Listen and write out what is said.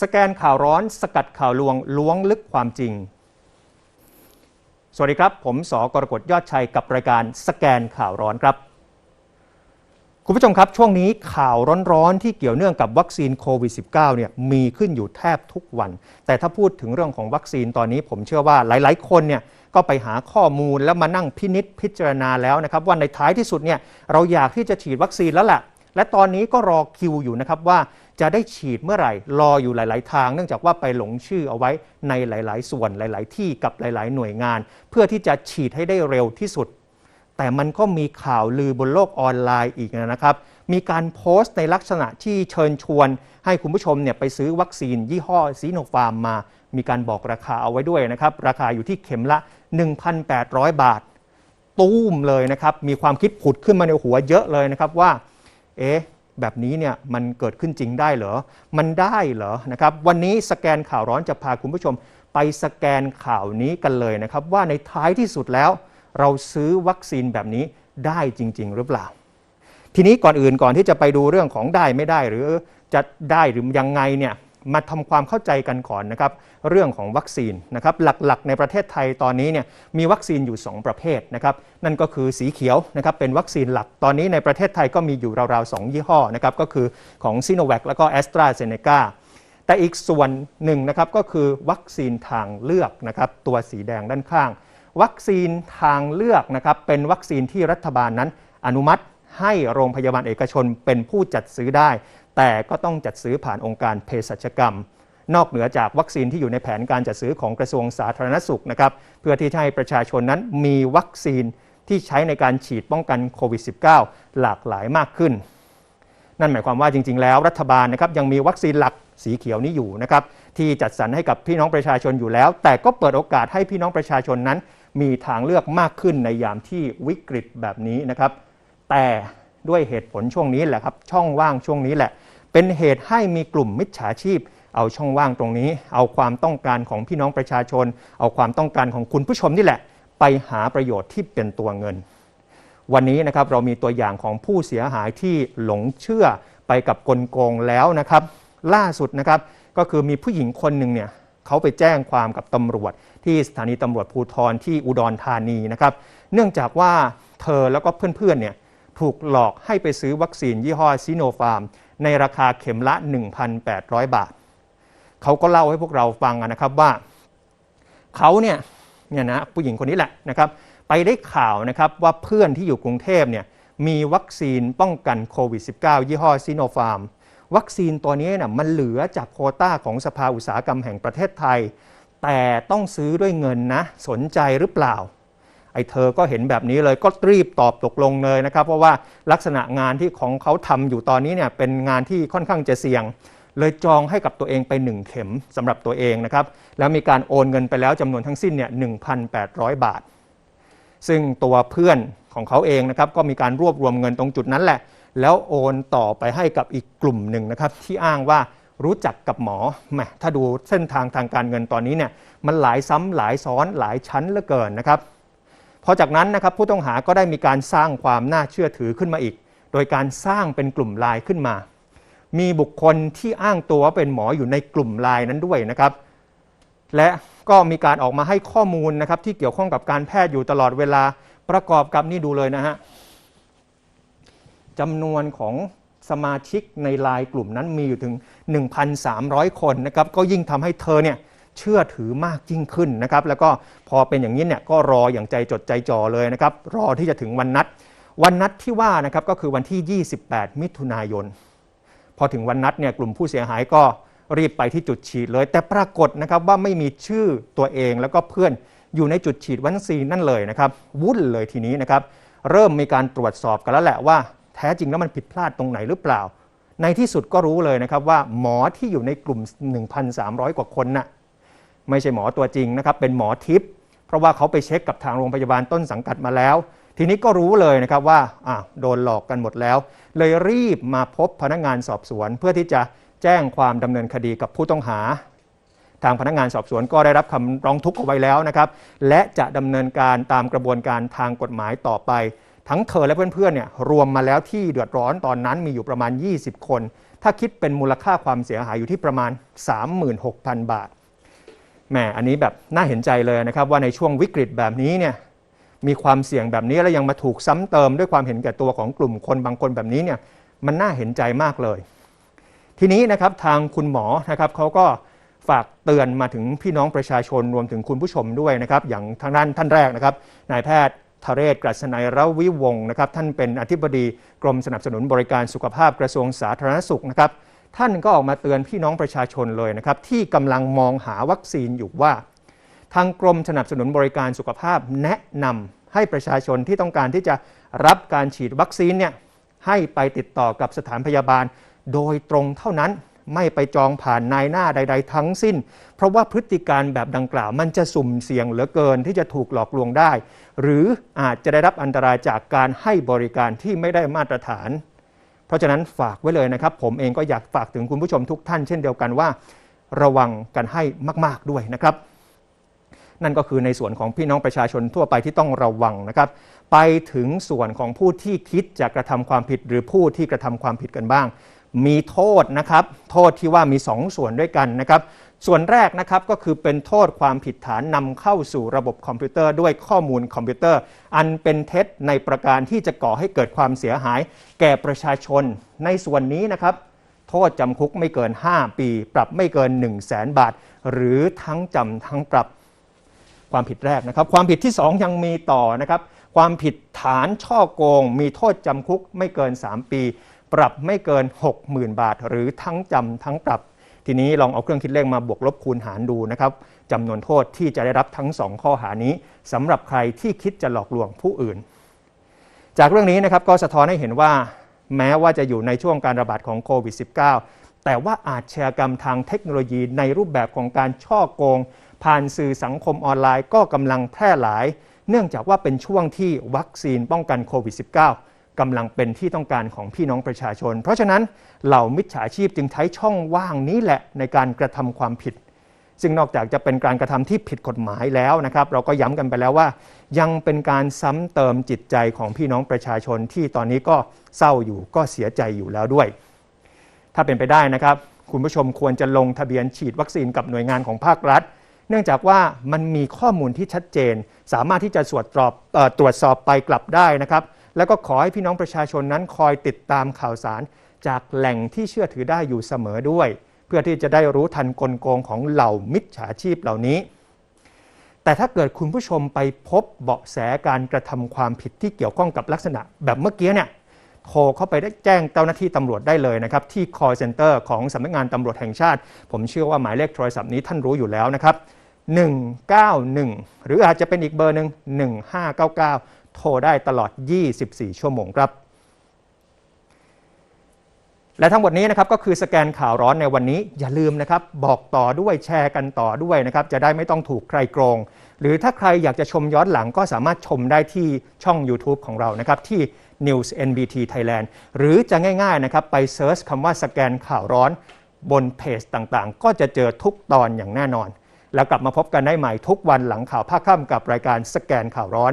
สแกนข่าวร้อนสกัดข่าวลวงล้วงลึกความจริง สวัสดีครับ ผมสกรกฎยอดชัยกับรายการสแกนข่าวร้อนครับ คุณผู้ชมครับช่วงนี้ข่าวร้อนๆ ที่เกี่ยวเนื่องกับวัคซีนโควิด -19 เนี่ยมีขึ้นอยู่แทบทุกวัน แต่ถ้าพูดถึงเรื่องของวัคซีนตอนนี้ผมเชื่อว่าหลายๆ คนเนี่ยก็ไปหาข้อมูลแล้วมานั่งพินิษพิจารณาแล้วนะครับว่าในท้ายที่สุดเนี่ยเราอยากที่จะฉีดวัคซีนแล้วแหละและตอนนี้ก็รอคิวอยู่นะครับว่า จะได้ฉีดเมื่อไหร่ รออยู่หลาย ๆ ทาง เนื่องจากว่าไปหลงชื่อเอาไว้ในหลาย ๆ ส่วนหลาย ๆ ที่กับหลาย ๆ หน่วยงาน เพื่อที่จะฉีดให้ได้เร็วที่สุด แต่มันก็มีข่าวลือบนโลกออนไลน์อีกนะครับ มีการโพสต์ในลักษณะที่เชิญชวน ให้คุณผู้ชมเนี่ยไปซื้อวัคซีนยี่ห้อซีโนฟาร์มมา มีการบอกราคาเอาไว้ด้วยนะครับ ราคาอยู่ที่เข็มละ 1,800 บาท ตู้มเลยนะครับ มีความคิดผุดขึ้นมาในหัวเยอะเลยนะครับว่า เอ๊ะ แบบนี้เนี่ยมันเกิดขึ้นจริงได้เหรอ มันได้เหรอนะครับ วันนี้สแกนข่าวร้อนจะพาคุณผู้ชมไปสแกนข่าวนี้กันเลยนะครับ ว่าในท้ายที่สุดแล้ว เราซื้อวัคซีนแบบนี้ได้จริง ๆ หรือเปล่า ทีนี้ก่อนอื่นก่อนที่จะไปดูเรื่องของได้ไม่ได้หรือจะได้หรือยังไงเนี่ย มาทำความเข้าใจกันก่อนนะครับเรื่องของวัคซีนนะครับหลักๆ ในประเทศไทยตอนนี้เนี่ยมีวัคซีนอยู่ 2 ประเภทนะครับนั่นก็คือสีเขียวนะครับเป็นวัคซีนหลักตอนนี้ในประเทศไทยก็มีอยู่ราวๆ 2 ยี่ห้อนะครับก็คือของซีโนแวคแล้วก็แอสตราเซเนกาแต่อีกส่วนหนึ่งนะครับก็คือวัคซีนทางเลือกนะครับตัวสีแดงด้านข้าง วัคซีนทางเลือกนะครับเป็นวัคซีนที่รัฐบาลนั้นอนุมัติให้โรงพยาบาลเอกชนเป็นผู้จัดซื้อได้ แต่ก็ต้องจัดซื้อผ่านองค์การเภสัชกรรม นอกเหนือจากวัคซีนที่อยู่ในแผนการจัดซื้อของกระทรวงสาธารณสุขนะครับเพื่อที่จะให้ประชาชนนั้นมีวัคซีนที่ใช้ในการฉีดป้องกันโควิด -19 หลากหลายมากขึ้น นั่นหมายความว่าจริง ๆ แล้วรัฐบาลนะครับยังมีวัคซีนหลักสีเขียวนี้อยู่นะครับที่จัดสรรให้กับพี่น้องประชาชนอยู่แล้ว แต่ก็เปิดโอกาสให้พี่น้องประชาชนนั้น มีทางเลือกมากขึ้นในยามที่วิกฤตแบบนี้นะครับ แต่ด้วยเหตุผลช่วงนี้แหละครับช่องว่างช่วงนี้แหละ เป็นเหตุให้มีกลุ่มมิจฉาชีพ เอาช่องว่างตรงนี้ เอาความต้องการของพี่น้องประชาชน เอาความต้องการของคุณผู้ชมนี่แหละ ไปหาประโยชน์ที่เป็นตัวเงิน วันนี้นะครับเรามีตัวอย่างของผู้เสียหายที่หลงเชื่อไปกับกลโกงแล้วนะครับ ล่าสุดนะครับก็คือมีผู้หญิงคนหนึ่งเนี่ยเขาไปแจ้งความกับตำรวจ ที่สถานีตำรวจภูธรที่อุดรธานีนะครับ เนื่องจากว่าเธอแล้วก็เพื่อนๆเนี่ยถูกหลอกให้ไปซื้อวัคซีนยี่ห้อซีโนฟาร์ม ในราคาเข็มละ 1,800 บาท เขาก็เล่าให้พวกเราฟังนะครับว่าเขาเนี่ยเนี่ยนะผู้หญิงคนนี้แหละนะครับไปได้ข่าวนะครับว่าเพื่อนที่อยู่กรุงเทพเนี่ยมีวัคซีนป้องกันโควิด -19 ยี่ห้อซีโนฟาร์ม วัคซีนตัวนี้นะมันเหลือจากโคต้าของสภาอุตสาหกรรมแห่งประเทศไทย แต่ต้องซื้อด้วยเงินนะ สนใจหรือเปล่า ไอ้เธอก็เห็นแบบนี้เลยก็รีบตอบตกลงเลยนะครับ เพราะว่าลักษณะงานที่ของเขาทำอยู่ตอนนี้เนี่ยเป็นงานที่ค่อนข้างจะเสี่ยง เลยจองให้กับตัวเองไป 1 เข็มสำหรับตัวเองนะครับ แล้วมีการโอนเงินไปแล้วจำนวนทั้งสิ้นเนี่ย1,800 บาท ซึ่งตัวเพื่อนของเขาเองนะครับก็มีการรวบรวมเงินตรงจุดนั้นแหละ แล้วโอนต่อไปให้กับอีกกลุ่มหนึ่งนะครับที่อ้างว่ารู้จักกับหมอแหมถ้าดูเส้นทางทางการเงินตอนนี้เนี่ยมันหลายซ้ำหลายซ้อนหลายชั้นเหลือเกินนะครับ พอจากนั้นนะครับผู้ต้องหาก็ได้มีการสร้างความน่าเชื่อถือขึ้นมาอีก โดยการสร้างเป็นกลุ่มไลน์ขึ้นมา มีบุคคลที่อ้างตัวว่าเป็นหมออยู่ในกลุ่มไลน์นั้นด้วยนะครับ และก็มีการออกมาให้ข้อมูลนะครับที่เกี่ยวข้องกับการแพทย์อยู่ตลอดเวลาประกอบกับนี่ดูเลยนะฮะจำนวนของสมาชิกในไลน์กลุ่มนั้นมีอยู่ถึง 1,300 คนนะครับก็ยิ่งทำให้เธอเนี่ย เชื่อถือมากยิ่งขึ้นนะครับแล้วก็พอเป็นอย่างนี้เนี่ยก็รออย่างใจจดใจจ่อเลยนะครับรอที่จะถึงวันนัด วันนัดที่ว่านะครับก็คือวันที่ 28 มิถุนายน พอถึงวันนัดเนี่ยกลุ่มผู้เสียหายก็รีบไปที่จุดฉีดเลย แต่ปรากฏนะครับว่าไม่มีชื่อตัวเองแล้วก็เพื่อนอยู่ในจุดฉีดวัคซีนนั่นเลยนะครับวุ่นเลยทีนี้นะครับเริ่มมีการตรวจสอบกันแล้วแหละว่าแท้จริงแล้วมันผิดพลาดตรงไหนหรือเปล่า ในที่สุดก็รู้เลยนะครับว่าหมอที่อยู่ในกลุ่ม 1,300 กว่าคนน่ะ ไม่ใช่หมอตัวจริงนะครับเป็นหมอทิพย์เพราะว่าเขาไปเช็คกับทางโรงพยาบาลต้นสังกัดมาแล้ว ทีนี้ก็รู้เลยนะครับว่าโดนหลอกกันหมดแล้ว เลยรีบมาพบพนักงานสอบสวน เพื่อที่จะแจ้งความดำเนินคดีกับผู้ต้องหา ทางพนักงานสอบสวนก็ได้รับคำร้องทุกข์เอาไว้แล้วนะครับและจะดำเนินการตามกระบวนการทางกฎหมายต่อไป ทั้งเธอและเพื่อนๆเนี่ยรวมมาแล้วที่เดือดร้อนตอนนั้นมีอยู่ประมาณ 20 คน ถ้าคิดเป็นมูลค่าความเสียหายอยู่ที่ประมาณ 36,000 บาท แหมอันนี้แบบน่าเห็นใจเลยนะครับ ว่าในช่วงวิกฤตแบบนี้เนี่ยมีความเสี่ยงแบบนี้แล้วยังมาถูกซ้ำเติมด้วยความเห็นแก่ตัวของกลุ่มคนบางคนแบบนี้เนี่ยมันน่าเห็นใจมากเลย ทีนี้นะครับทางคุณหมอนะครับเขาก็ฝากเตือนมาถึงพี่น้องประชาชนรวมถึงคุณผู้ชมด้วยนะครับ อย่างทางด้านท่านแรกนะครับนายแพทย์ทเรศกรัศนัยระวิวงศ์นะครับ ท่านเป็นอธิบดีกรมสนับสนุนบริการสุขภาพกระทรวงสาธารณสุขนะครับ ท่านก็ออกมาเตือนพี่น้องประชาชนเลยนะครับ ที่กำลังมองหาวัคซีนอยู่ว่า ทางกรมสนับสนุนบริการสุขภาพแนะนำให้ประชาชนที่ต้องการที่จะรับการฉีดวัคซีนเนี่ยให้ไปติดต่อกับสถานพยาบาล โดยตรงเท่านั้นไม่ไปจองผ่านนายหน้าใด ๆ ทั้งสิ้น เพราะว่าพฤติการแบบดังกล่าว มันจะสุ่มเสี่ยงเหลือเกินที่จะถูกหลอกลวงได้ หรืออาจจะได้รับอันตรายจากการให้บริการที่ไม่ได้มาตรฐาน เพราะฉะนั้นฝากไว้เลยนะครับ ผมเองก็อยากฝากถึงคุณผู้ชมทุกท่านเช่นเดียวกันว่า ระวังกันให้มาก ๆด้วยนะครับ นั่นก็คือในส่วนของพี่น้องประชาชนทั่วไปที่ต้องระวังนะครับ ไปถึงส่วนของผู้ที่คิดจะกระทำความผิดหรือผู้ที่กระทำความผิดกันบ้าง มีโทษนะครับ โทษที่ว่ามี 2 ส่วนด้วยกันนะครับ ส่วนแรกนะครับก็คือเป็นโทษความผิดฐานนำเข้าสู่ระบบคอมพิวเตอร์ด้วยข้อมูลคอมพิวเตอร์ อันเป็นเท็จในประการที่จะก่อให้เกิดความเสียหาย แก่ประชาชน ในส่วนนี้นะครับ โทษจำคุกไม่เกิน 5 ปี ปรับไม่เกิน 1 0 0 0 0แสนบาท หรือทั้งจำทั้งปรับความผิดแรกนะครับ ความผิดที่ 2 ยังมีต่อนะครับ ความผิดฐานช่อโกง มีโทษจำคุกไม่เกิน 3 ปี ปรับไม่เกิน 60,000 บาท หรือทั้งจำทั้งปรับ ทีนี้ลองเอาเครื่องคิดเลขมาบวกลบคูณหารดูนะครับจำนวนโทษที่จะได้รับทั้ง 2 ข้อหานี้สำหรับใครที่คิดจะหลอกลวงผู้อื่น จากเรื่องนี้นะครับก็สะท้อนให้เห็นว่า แม้ว่าจะอยู่ในช่วงการระบาดของโควิด -19 แต่ว่าอาชญากรรมทางเทคโนโลยีในรูปแบบของการช่อโกง ผ่านสื่อสังคมออนไลน์ก็กำลังแพร่หลาย เนื่องจากว่าเป็นช่วงที่วัคซีนป้องกันโควิด -19 กำลังเป็นที่ต้องการของพี่น้องประชาชน เพราะฉะนั้นเหล่ามิจฉาชีพจึงใช้ช่องว่างนี้แหละในการกระทำความผิด ซึ่งนอกจากจะเป็นการกระทำที่ผิดกฎหมายแล้วนะครับ เราก็ย้ำกันไปแล้วว่า ยังเป็นการซ้ำเติมจิตใจของพี่น้องประชาชนที่ตอนนี้ก็เศร้าอยู่ก็เสียใจอยู่แล้วด้วย ถ้าเป็นไปได้นะครับ คุณผู้ชมควรจะลงทะเบียนฉีดวัคซีนกับหน่วยงานของภาครัฐเนื่องจากว่ามันมีข้อมูลที่ชัดเจน สามารถที่จะตรวจสอบตรวจสอบไปกลับได้นะครับ แล้วก็ขอให้พี่น้องประชาชนนั้นคอยติดตามข่าวสารจากแหล่งที่เชื่อถือได้อยู่เสมอด้วย เพื่อที่จะได้รู้ทันกลโกงของเหล่ามิจฉาชีพเหล่านี้ แต่ถ้าเกิดคุณผู้ชมไปพบเบาะแสการกระทำความผิดที่เกี่ยวข้องกับลักษณะแบบเมื่อกี้เนี่ยโทรเข้าไปได้แจ้งเจ้าหน้าที่ตำรวจได้เลยนะครับ ที่ call center ของสำนักงานตำรวจแห่งชาติ ผมเชื่อว่าหมายเลขโทรศัพท์นี้ท่านรู้อยู่แล้วนะครับ 191 หรืออาจจะเป็นอีกเบอร์หนึ่ง1599 โทรได้ตลอด 24 ชั่วโมงครับและทั้งหมดนี้นะครับก็คือสแกนข่าวร้อนในวันนี้อย่าลืมนะครับบอกต่อด้วยแชร์กันต่อด้วยนะครับจะได้ไม่ต้องถูกใครโกง หรือถ้าใครอยากจะชมย้อนหลังก็สามารถชมได้ที่ช่อง YouTube ของเรานะครับที่ News NBT Thailand หรือจะง่ายๆนะครับไปเซิร์ชคำว่าสแกนข่าวร้อนบนเพจต่างๆ ก็จะเจอทุกตอนอย่างแน่นอน แล้วกลับมาพบกันได้ใหม่ทุกวันหลังข่าวภาคค่ำกับรายการสแกนข่าวร้อน